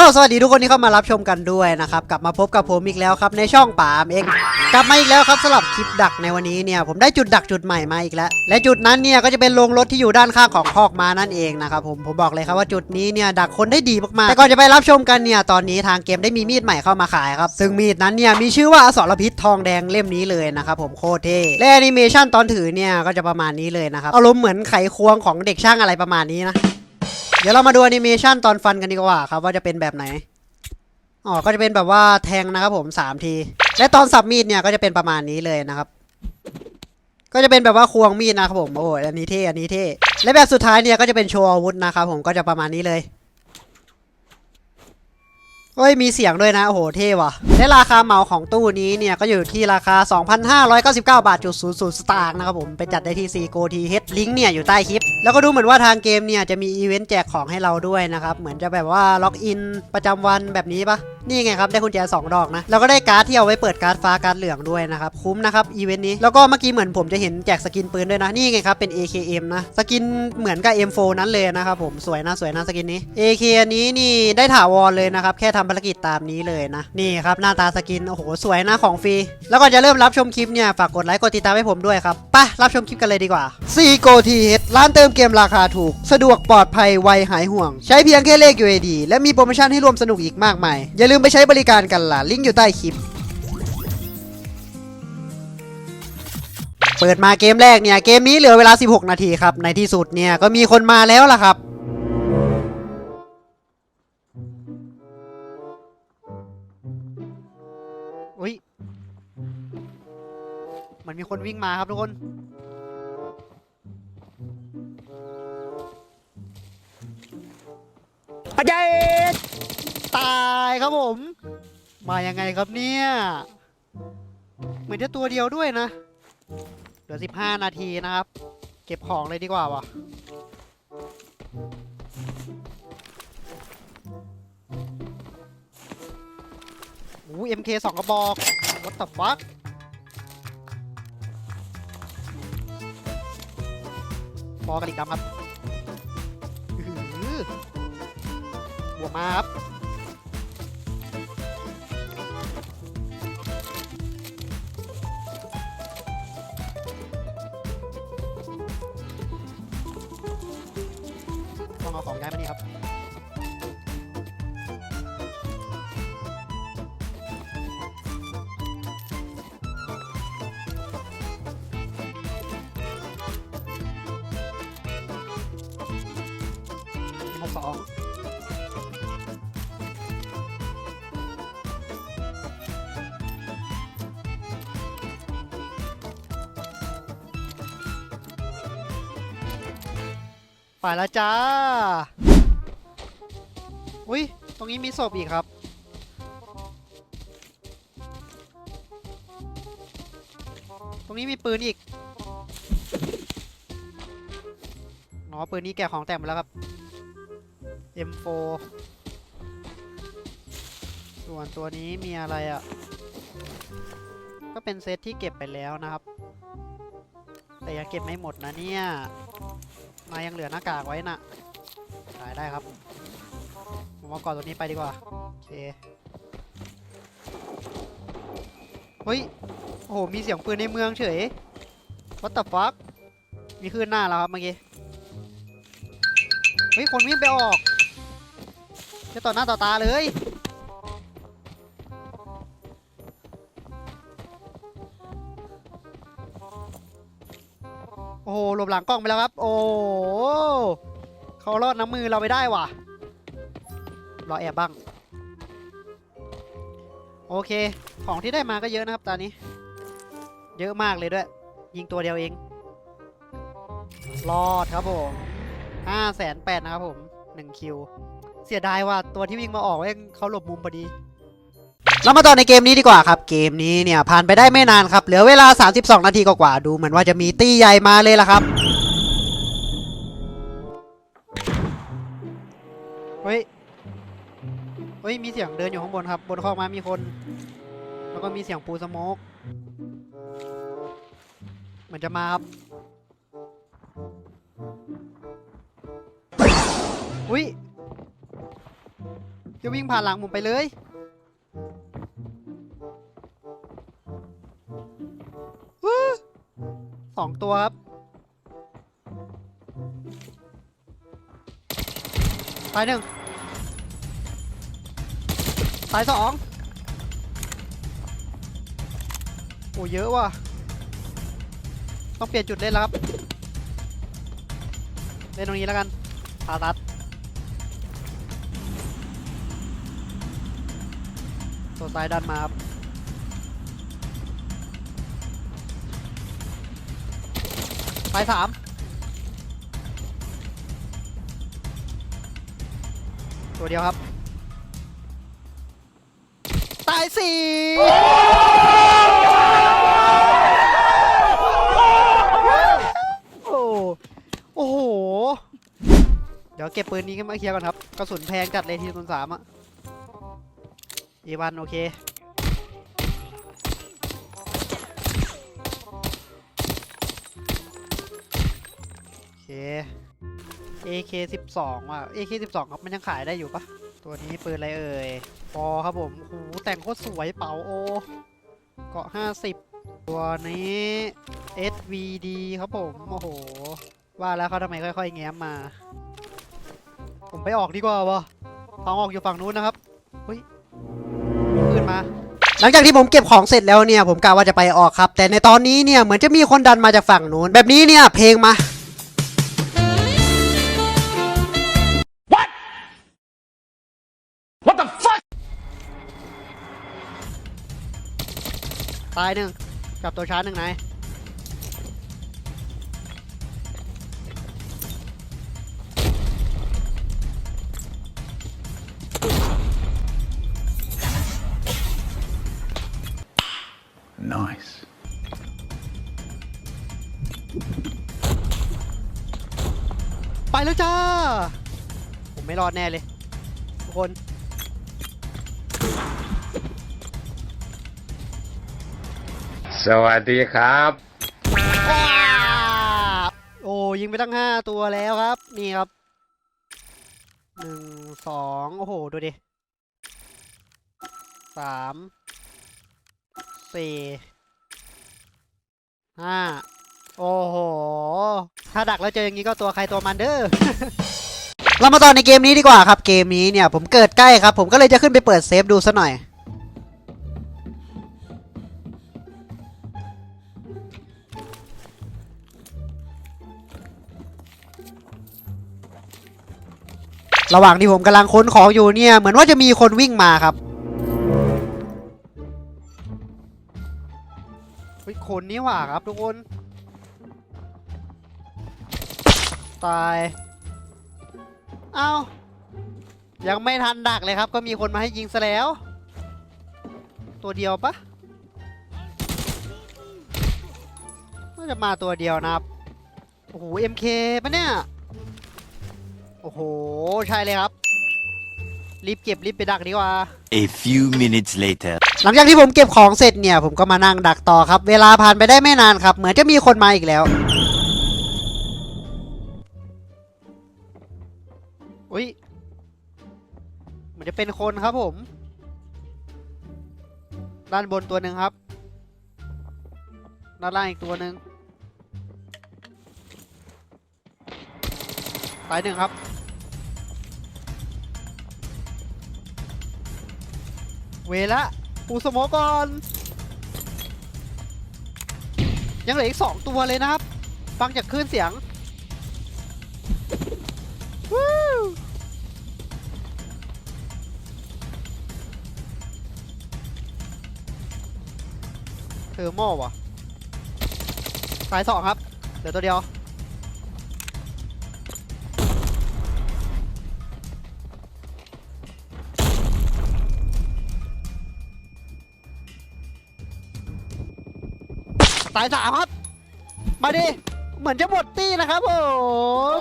ก็สวัสดีทุกคนที่เข้ามารับชมกันด้วยนะครับ กลับมาพบกับผมอีกแล้วครับในช่องป่ามเองกลับมาอีกแล้วครับสำหรับคลิปดักในวันนี้เนี่ยผมได้จุดดักจุดใหม่มาอีกแล้ว และจุดนั้นเนี่ยก็จะเป็นโรงรถที่อยู่ด้านข้างของคอกมานั่นเองนะครับผมผมบอกเลยครับว่าจุดนี้เนี่ยดักคนได้ดีมากๆแต่ก่อนจะไปรับชมกันเนี่ยตอนนี้ทางเกมได้มีมีดใหม่เข้ามาขายครับซึ่งมีดนั้นเนี่ยมีชื่อว่าอสรพิษทองแดงเล่มนี้เลยนะครับผมโคตรเท่และแอนิเมชันตอนถือเนี่ยก็จะประมาณนี้เลยนะครับอารมณ์เหมือนไขควงของเด็กช่างอะไรประมาณนี้นะ เดี๋ยวเรามาดูแอนิเมชันตอนฟันกันดีกว่าครับว่าจะเป็นแบบไหน อ๋อ ก็จะเป็นแบบว่าแทงนะครับผมสามที และตอนสับมีดเนี่ยก็จะเป็นประมาณนี้เลยนะครับ ก็จะเป็นแบบว่าควงมีดนะครับผม โอ้ยอันนี้เท่ อันนี้เท่ และแบบสุดท้ายเนี่ยก็จะเป็นโชว์อาวุธนะครับผม ก็จะประมาณนี้เลย เอ้ยมีเสียงด้วยนะ โอ้โห เท่ว่ะและราคาเหมาของตู้นี้เนี่ย ก็อยู่ที่ราคา 2,599 บาทจุดศูนย์ศูนย์สตางค์นะครับผม ไปจัดได้ที่ซีโกทีเฮดลิงก์เนี่ยอยู่ใต้คลิป แล้วก็ดูเหมือนว่าทางเกมเนี่ย จะมีอีเวนต์แจกของให้เราด้วยนะครับ เหมือนจะแบบว่าล็อกอินประจำวันแบบนี้ปะ นี่ไงครับได้กุญแจสองดอกนะแล้วก็ได้การ์ดที่เอาไว้เปิดการ์ดฟ้าการ์ดเหลืองด้วยนะครับคุ้มนะครับอีเวนต์นี้แล้วก็เมื่อกี้เหมือนผมจะเห็นแจกสกินปืนด้วยนะนี่ไงครับเป็น AKM นะสกินเหมือนกับ M4 นั้นเลยนะครับผมสวยนะสวยนะสกินนี้ AK อันนี้นี่ได้ถาวรเลยนะครับแค่ทำภารกิจตามนี้เลยนะนี่ครับหน้าตาสกินโอ้โหสวยนะของฟรีแล้วก่อนจะเริ่มรับชมคลิปเนี่ยฝากกดไลค์กดติดตามให้ผมด้วยครับไปรับชมคลิปกันเลยดีกว่า c g o t h ร้านเติมเกมราคาถูก สะดวกปลอดภัยไวหายห่วง ใช้เพียงแค่เลข UAD และมีโปรโมชั่นให้ร่วมสนุกอีกมากมายอย่าลืมไปใช้บริการกันล่ะ ลิงก์อยู่ใต้คลิป เปิดมาเกมแรกเนี่ย เกมนี้เหลือเวลา 16 นาทีครับ ในที่สุดเนี่ย ก็มีคนมาแล้วล่ะครับอุ้ยเหมือนมีคนวิ่งมาครับทุกคนอาจารย์ ตายครับผม มายังไงครับเนี่ย เหมือนจะตัวเดียวด้วยนะ เหลือ 15 นาทีนะครับ เก็บของเลยดีกว่าวะโอ้ MK สองกระบอก what the fuck ปอกระดิกดำครับหือบวกมาครับ ไปแล้วจ้า อุ้ย ตรงนี้มีศพอีกครับ ตรงนี้มีปืนอีกอ๋อปืนนี้แกะของแต่งหมดแล้วครับ M4 ส่วนตัวนี้มีอะไรอะ่ะ ก็เป็นเซตที่เก็บไปแล้วนะครับ แต่ยังเก็บไม่หมดนะเนี่ย มายังเหลือหน้ากากไว้น่ะขายได้ครับผมเอาก่อนตัวนี้ไปดีกว่า โอเค เฮ้ย โอ้โห มีเสียงปืนในเมืองเฉย What the fuck มีขึ้นหน้าแล้วครับเมื่อกี้ เฮ้ย คนวิ่งไปออกจะต่อหน้าต่อตาเลย บหลังกล้องไปแล้วครับ โอ้เขารอดน้ำมือเราไปได้ว่ะ รอแอบบ้าง โอเค ของที่ได้มาก็เยอะนะครับตอนนี้ เยอะมากเลยด้วย ยิงตัวเดียวเอง รอดครับผมห้าแสนแปดนะครับผมหนึ่งคิว เสียดายว่าตัวที่วิ่งมาออกเองเขาหลบมุมพอดีเรามาต่อในเกมนี้ดีกว่าครับ เกมนี้เนี่ยผ่านไปได้ไม่นานครับ เหลือเวลา 32 นาทีกว่าๆดูเหมือนว่าจะมีตี้ใหญ่มาเลยละครับ เฮ้ยมีเสียงเดินอยู่ข้างบนครับ บนคอกมามีคน แล้วก็มีเสียงปูสโมกเหมือนจะมาครับ อุ้ยจะวิ่งผ่านหลังผมไปเลยสองตัวครับ ตายหนึ่ง ตายสองโอ้เยอะว่ะ ต้องเปลี่ยนจุดเล่นแล้วครับ เล่นตรงนี้แล้วกันพาตัดตัวซ้ายดันมาครับตายสามตัวเดียวครับายสี่โอ้โอ้โห เดี๋ยวเก็บปืนนี้ขึ้นมาเคลียร์ก่อนครับ กระสุนแพงจัดเลยทีศูนสามอะอีวันโอเคโอเค AK 12ว่ะ AK 12ครับมันยังขายได้อยู่ปะตัวนี้ปืนอะไรเอ่ย ปอครับผมโอ้โหแต่งโคตรสวยเป๋าโอ เกาะ 50 ตัวนี้ SVD ครับผม โอ้โห ว่าแล้วเขาทำไมค่อยๆ แง้มมา ผมไปออกดีกว่าวะทางออกอยู่ฝั่งนู้นนะครับเฮ้ยมีปืนมาหลังจากที่ผมเก็บของเสร็จแล้วเนี่ย ผมกะว่าจะไปออกครับ แต่ในตอนนี้เนี่ย เหมือนจะมีคนดันมาจากฝั่งนู้น แบบนี้เนี่ย เพลงมา ตายหนึ่งจับตัวชาร์จหนึ่งนาย Nice. ไปแล้วจ้า ผมไม่รอดแน่เลย ทุกคน สวัสดีครับ โอ้ยิงไปตั้งห้าตัวแล้วครับ นี่ครับหนึ่งสองโอ้โห ดูดิสามสี่ห้าโอ้โห ถ้าดักแล้วเจออย่างนี้ก็ตัวใครตัวมันเด้อเรามาต่อในเกมนี้ดีกว่าครับ เกมนี้เนี่ยผมเกิดใกล้ครับ ผมก็เลยจะขึ้นไปเปิดเซฟดูซะหน่อย ระหว่างที่ผมกำลังค้นของอยู่เนี่ย เหมือนว่าจะมีคนวิ่งมาครับเฮ้ยคนนี้หว่าครับทุกคน ตาย เอ้า ยังไม่ทันดักเลยครับ ก็มีคนมาให้ยิงซะแล้ว ตัวเดียวปะน่าจะมาตัวเดียวนะครับ โอ้โห MK ปะเนี่ย อ้โห ใช่เลยครับ รีบเก็บรีบไปดักดีกว่า A few minutes later. หลังจากที่ผมเก็บของเสร็จเนี่ย ผมก็มานั่งดักต่อครับ เวลาผ่านไปได้ไม่นานครับ เหมือนจะมีคนมาอีกแล้ว อุ้ยเหมือนจะเป็นคนครับผม ด้านบนตัวหนึ่งครับ ด้านล่างอีกตัวหนึ่งตายหนึ่งครับ เวละปูสโมกก่อน ยังเหลืออีกสองตัวเลยนะครับ ฟังจากคลื่นเสียงเทอร์โมวะสายสองครับเหลือตัวเดียวายสามครับ มาดิ เหมือนจะหมดตี้นะครับผม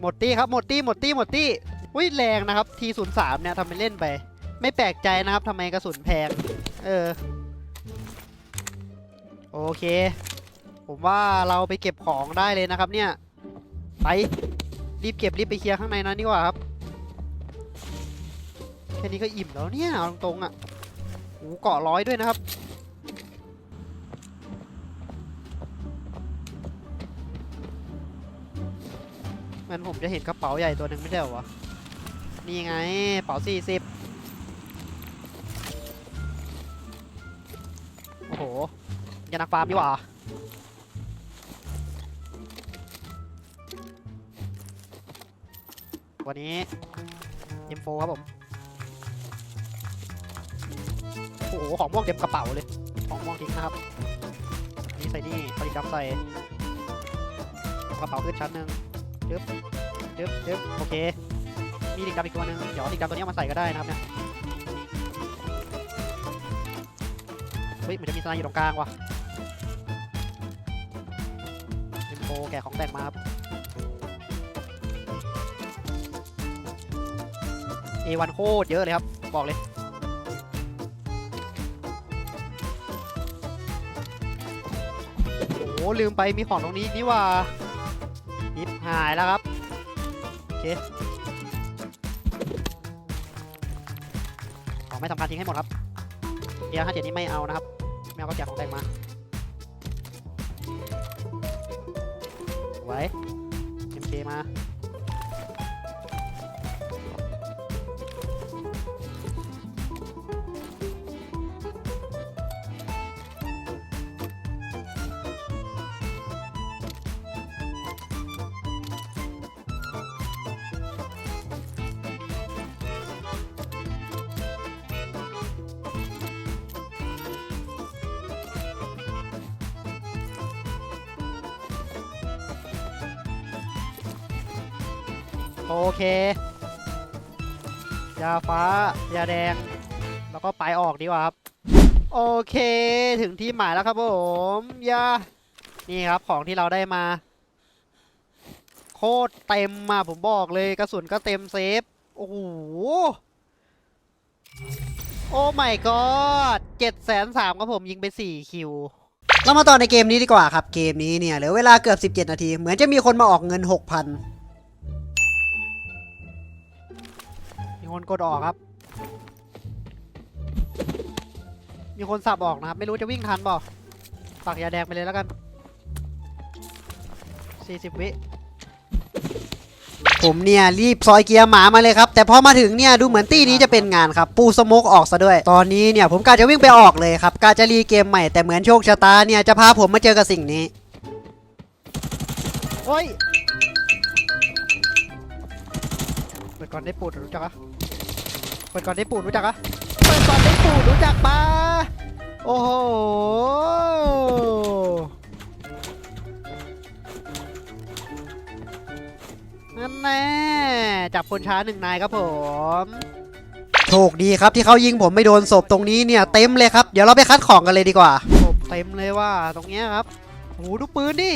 หมดตี้ครับหมดตี้หมดตี้หมดตี้อุ้ยแรงนะครับทีศูนย์สามเนี่ยทำเป็นเล่นไป ไม่แปลกใจนะครับทำไมกระสุนแพง เออ โอเค ผมว่าเราไปเก็บของได้เลยนะครับเนี่ย ไป รีบเก็บรีบไปเคลียร์ข้างในนั้นดีกว่าครับ แค่นี้ก็อิ่มแล้วเนี่ยตรงๆอะโอ้โหเกาะร้อยด้วยนะครับมันผมจะเห็นกระเป๋าใหญ่ตัวหนึ่งไม่ใช่หรอวะ นี่ไงกระเป๋าสี่สิบโอ้โหยานักฟาร์มดีกว่าวันนี้ M4 ครับผม หของม่วงเต็มกระเป๋าเลย ของม่วงทิ้งนะครับนนี่ใส่นี่ผลิตดำใส่กระเป๋าขึ้นชั้นหนึ่งจึ๊บจึ๊บจึ๊บโอเค มีดิ่งดำอีกตัวหนึงเดี๋ยวดิ่งดำตัวนี้มาใส่ก็ได้นะครับเนี่ยเฮ้ยมือนจะมีสไนอยู่ตรงกลางว่ะ M4 แกะของแต่งมาครับ A1 โคตรเยอะเลยครับ บอกเลย ลืมไปมีของตรงนี้อีกนี่ว่ายิบหายแล้วครับโอเคของไม่สำคัญทิ้งให้หมดครับเกียร์ห้าเจ็ดนี้ไม่เอานะครับไม่เอาก็แจกของแต่งมาไว้เอ็มเคมา โอเค ยาฟ้า ยาแดง แล้วก็ไปออกดีกว่าครับ โอเค ถึงที่หมายแล้วครับผม ยา นี่ครับของที่เราได้มา โคตรเต็มมาผมบอกเลยกระสุนก็เต็มเซฟ โอ้โห โอ้ my god เจ็ดแสนสามครับผมยิงไปสี่คิวเรามาต่อในเกมนี้ดีกว่าครับ เกมนี้เนี่ยเหลือเวลาเกือบ 17 นาที เหมือนจะมีคนมาออกเงิน 6,000 คนกดออกครับ มีคนสับออกนะครับ ไม่รู้จะวิ่งทันเปล่าฝากยาแดงไปเลยแล้วกัน 40 วิ ผมเนี่ยรีบซอยเกียร์หมามาเลยครับ แต่พอมาถึงเนี่ยดูเหมือนตี้นี้จะเป็นงานครับ ปูสโมกออกซะด้วย ตอนนี้เนี่ยผมกะจะวิ่งไปออกเลยครับกะจะรีเกมใหม่แต่เหมือนโชคชะตาเนี่ยจะพาผมมาเจอกับสิ่งนี้ โอ้ยเปิดก่อนได้ปูดรู้จักอะ เปิดก่อนได้ปูดรู้จักอะเปิดก่อนได้ปูดรู้จักปะโอ้โหนั่นแน่จับคนช้าหนึ่งนายครับผม โชคดีครับที่เขายิงผมไม่โดนศพตรงนี้เนี่ยเต็มเลยครับ เดี๋ยวเราไปคัดของกันเลยดีกว่าศพเต็มเลยว่าตรงเนี้ยครับโอ้โหดูปืนดิ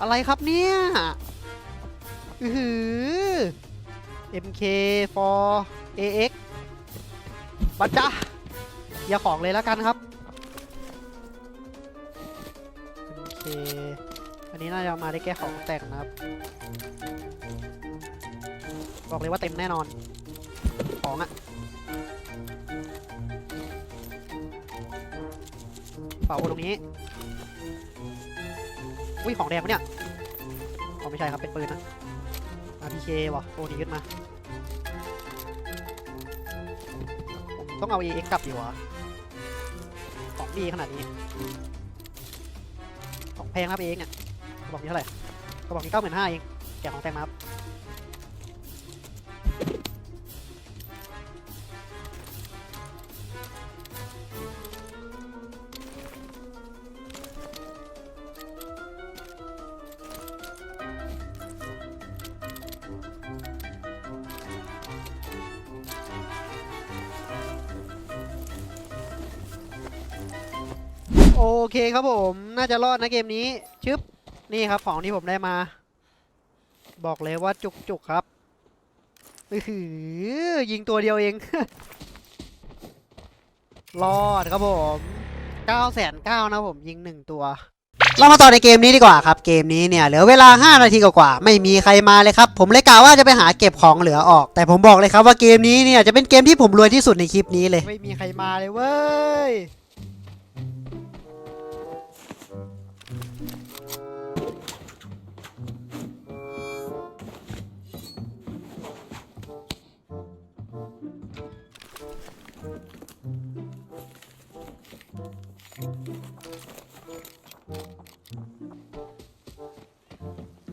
อะไรครับเนี่ยอือหือ MK for AX บัจจ้าอย่าของเลยแล้วกันครับ MK อันนี้น่าจะมาได้แก้ของแต่งนะครับ บอกเลยว่าเต็มแน่นอน ของอะเป๋าตรงนี้อุ้ยของแดงปะเนี่ยอ๋อไม่ใช่ครับเป็นปืนนะ RPK ว่ะโอ้ดีขึ้นมา ต้องเอา EX กลับอยู่วะของดีขนาดนี้ ของแพงครับเองอะกระบอกนี้เท่าไหร่กระบอกนี้เก้าหมื่นห้าเองแกะของแพงมาครับ โอเคครับผม น่าจะรอดนะเกมนี้ ชึบ นี่ครับของที่ผมได้มา บอกเลยว่าจุกจุกครับอือหือยิงตัวเดียวเอง รอดครับผม9 9 0 0นะผมยิงหนึ่งตัว เรามาต่อในเกมนี้ดีกว่าครับ เกมนี้เนี่ยเหลือเวลา 5 นาทีกว่าๆไม่มีใครมาเลยครับ ผมเลยกล่าวว่าจะไปหาเก็บของเหลือออก แต่ผมบอกเลยครับว่าเกมนี้เนี่ยจะเป็นเกมที่ผมรวยที่สุดในคลิปนี้เลย ไม่มีใครมาเลยเว้ย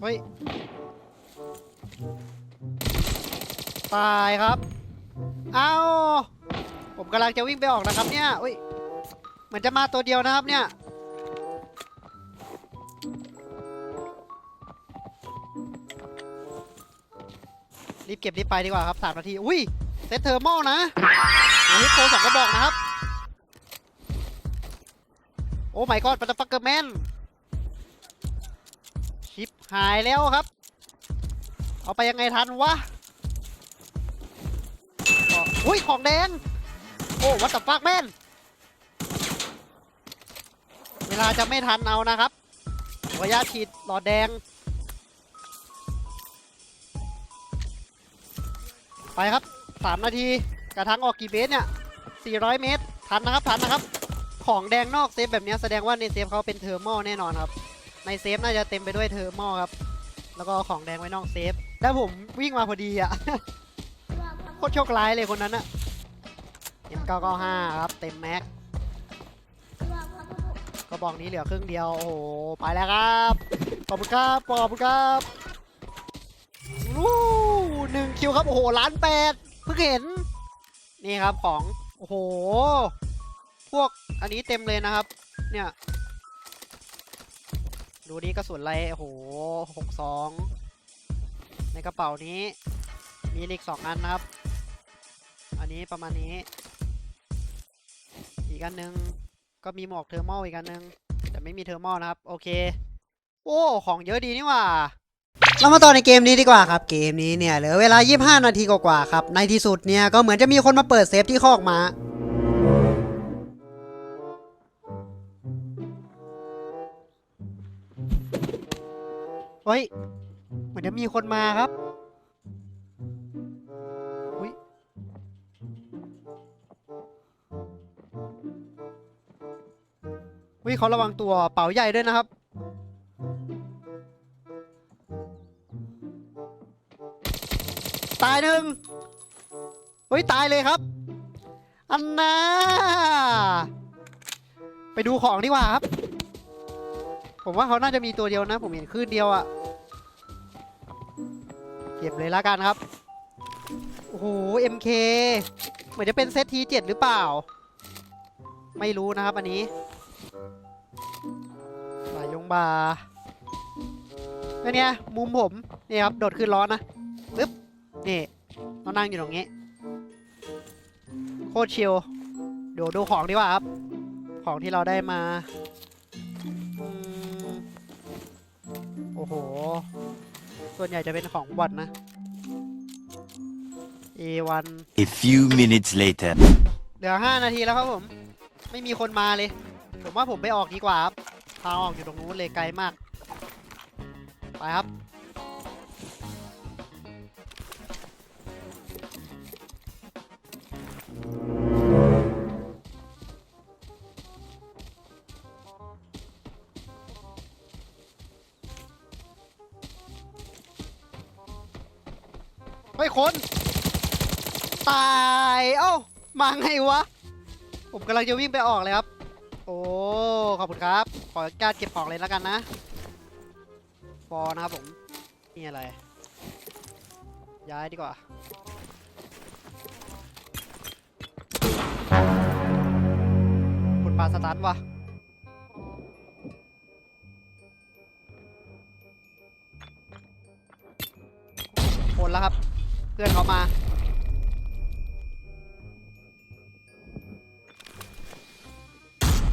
เฮ้ย ตายครับ เอาผมกำลังจะวิ่งไปออกนะครับเนี่ยอุ้ย เหมือนจะมาตัวเดียวนะครับเนี่ย รีบเก็บรีบไปดีกว่าครับสามนาที อุ้ย เซตเทอร์โมนะอันนี้โปรสองกระบอกนะครับ โอ้ไม่กอดปัตตฟักเกอร์แมน หายแล้วครับ เอาไปยังไงทันวะอุ้ย ของแดง โอ้วัตฟักแมนเวลาจะไม่ทันเอานะครับระยะฉีดหลอดแดง ไปครับ 3 นาที กระทั้งออกกี่เมตรเนี่ย 400 เมตร ทันนะครับ ทันนะครับ ของแดงนอกเซฟแบบนี้แสดงว่าในเซฟเขาเป็นเทอร์โมแน่นอนครับ ในเซฟน่าจะเต็มไปด้วยเทอร์โมครับ แล้วก็ของแดงไว้นอกเซฟ แล้วผมวิ่งมาพอดีอะ โคตรโชคร้ายเลยคนนั้นอะ M995 ครับ เต็มแม็ก ก็บอกนี้เหลือครึ่งเดียว โอ้โห ไปแล้วครับ ขอบคุณครับ ขอบคุณครับวู้หนึ่งคิวครับ โอ้โหล้านแปดเพิ่งเห็น นี่ครับของ โอ้โห พวกอันนี้เต็มเลยนะครับ เนี่ย ดูนี่กระสุนอะไรโอ้โหหกสองในกระเป๋านี้มีอีกสองอันนะครับ อันนี้ประมาณนี้ อีกอันหนึงก็มีหมวกเทอร์โมอีกอันหนึง แต่ไม่มีเทอร์โมนะครับ โอเค โอ้ ของเยอะดีนี่หว่าเรามาต่อในเกมนี้ดีกว่าครับ เกมนี้เนี่ยเหลือเวลา 25 นาทีกว่าๆครับ ในที่สุดเนี่ยก็เหมือนจะมีคนมาเปิดเซฟที่คอกมา เฮ้ย เหมือนจะมีคนมาครับ อุ้ย อุ้ยเขาระวังตัวเป๋าใหญ่ด้วยนะครับ ตายหนึ่งเฮ้ย ตายเลยครับ อันน่า ไปดูของดีกว่าครับ ผมว่าเขาน่าจะมีตัวเดียวนะ ผมเห็นคลื่นเดียวอะ เก็บเลยละกันครับ โอ้โห MK เหมือนจะเป็นเซตทีเจ็ดหรือเปล่า ไม่รู้นะครับอันนี้บายงบาแล้วเนี่ยมุมผม นี่ครับ โดดขึ้นล้อนะปึ๊บ นี่เรานั่งอยู่ตรงนี้ โคตรชิลเดี๋ยวดูของดีกว่าครับ ของที่เราได้มาโอ้โห ส่วนใหญ่จะเป็นของบอทนะ A1 A few minutes later. เหลือ5นาทีแล้วครับผม ไม่มีคนมาเลย ผมว่าผมไปออกดีกว่าครับทางออกอยู่ตรงนู้นเลยไกลมาก ไปครับ เฮ้ยคนตายเอ้ามาไงวะ ผมกำลังจะวิ่งไปออกเลยครับ โอ้ขอบคุณครับ ขออนุญาตเก็บของเลยแล้วกันนะฟอนะครับผมนี่อะไร ย้ายดีกว่าคุณปาสตันวะคนแล้วครับ พื่อนเขามา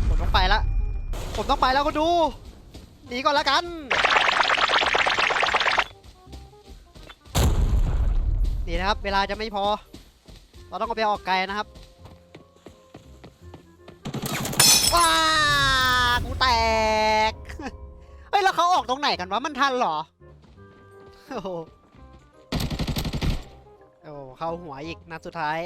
ผมต้องไปละผมต้องไปแล้วก็ดูหนีก่อนละกันนี่นะครับ เวลาจะไม่พอ เราต้องเอาไปออกไกลนะครับว้ากูแตก เฮ้ย แล้วเขาออกตรงไหนกันวะ มันทันหรอโอ้ เข้าหัวอีกนัดสุดท้าย